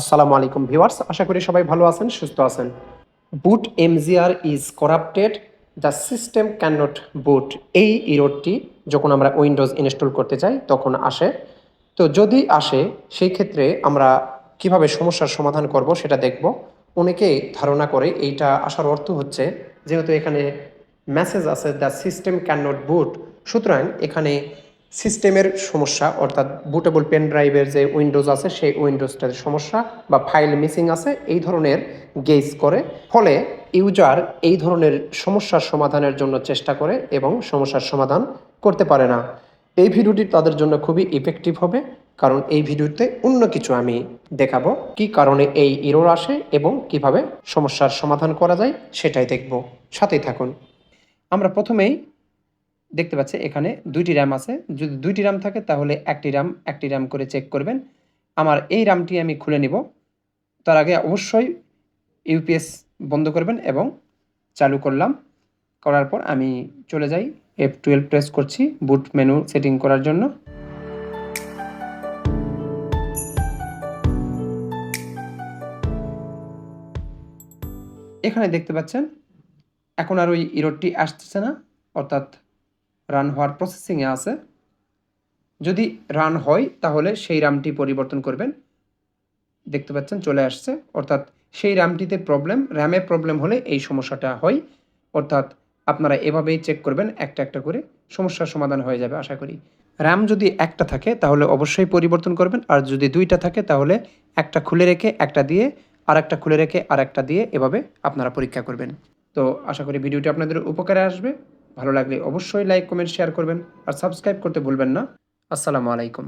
আসসালামু আলাইকুম ভিউয়ার্স, আশা করি সবাই ভালো আছেন, সুস্থ আছেন। Boot MGR is corrupted the system can not boot এই ইরোডটি যখন আমরা উইন্ডোজ ইনস্টল করতে চাই, তখন আসে। তো যদি আসে, সেই ক্ষেত্রে আমরা কীভাবে সমস্যার সমাধান করব সেটা দেখব। অনেকে ধারণা করে এইটা আসার অর্থ হচ্ছে, যেহেতু এখানে মেসেজ আছে the system can not boot সুতরাং এখানে সিস্টেমের সমস্যা, অর্থাৎ বুটেবল পেন ড্রাইভের যে উইন্ডোজ আছে, সেই উইন্ডোজটার সমস্যা বা ফাইল মিসিং আছে, এই ধরনের গেজ করে। ফলে ইউজার এই ধরনের সমস্যার সমাধানের জন্য চেষ্টা করে এবং সমস্যার সমাধান করতে পারে না। এই ভিডিওটি তাদের জন্য খুবই ইফেক্টিভ হবে, কারণ এই ভিডিওতে অন্য কিছু আমি দেখাবো। কি কারণে এই ইরোর আসে এবং কীভাবে সমস্যার সমাধান করা যায়, সেটাই দেখব। সাথেই থাকুন। আমরা প্রথমেই দেখতে পাচ্ছি, এখানে দুইটি র্যাম আছে। যদি দুইটি র্যাম থাকে, তাহলে একটি র্যাম একটি র্যাম করে চেক করবেন। আমার এই র্যামটি আমি খুলে নিব। তার আগে অবশ্যই ইউপিএস বন্ধ করবেন এবং চালু করলাম। করার পর আমি চলে যাই। এফ টুয়েলভ প্রেস করছি বুট মেনু সেটিং করার জন্য। এখানে দেখতে পাচ্ছেন, এখন আর ওই ইরোডটি আসতেছে না। অর্থাৎ রান হওয়ার প্রসেসিংয়ে আছে। যদি রান হয়, তাহলে সেই রামটি পরিবর্তন করবেন। দেখতে পাচ্ছেন, চলে আসছে। অর্থাৎ সেই রামটিতে প্রবলেম র্যামে প্রবলেম হলে এই সমস্যাটা হয়। অর্থাৎ আপনারা এভাবেই চেক করবেন, একটা একটা করে সমস্যার সমাধান হয়ে যাবে, আশা করি। র্যাম যদি একটা থাকে, তাহলে অবশ্যই পরিবর্তন করবেন। আর যদি দুইটা থাকে, তাহলে একটা খুলে রেখে একটা দিয়ে আর একটা খুলে রেখে আর একটা দিয়ে এভাবে আপনারা পরীক্ষা করবেন। তো আশা করি ভিডিওটি আপনাদের উপকারে আসবে। ভালো লাগলে অবশ্যই লাইক কমেন্ট শেয়ার করবেন আর সাবস্ক্রাইব করতে ভুলবেন না। আসসালামু আলাইকুম।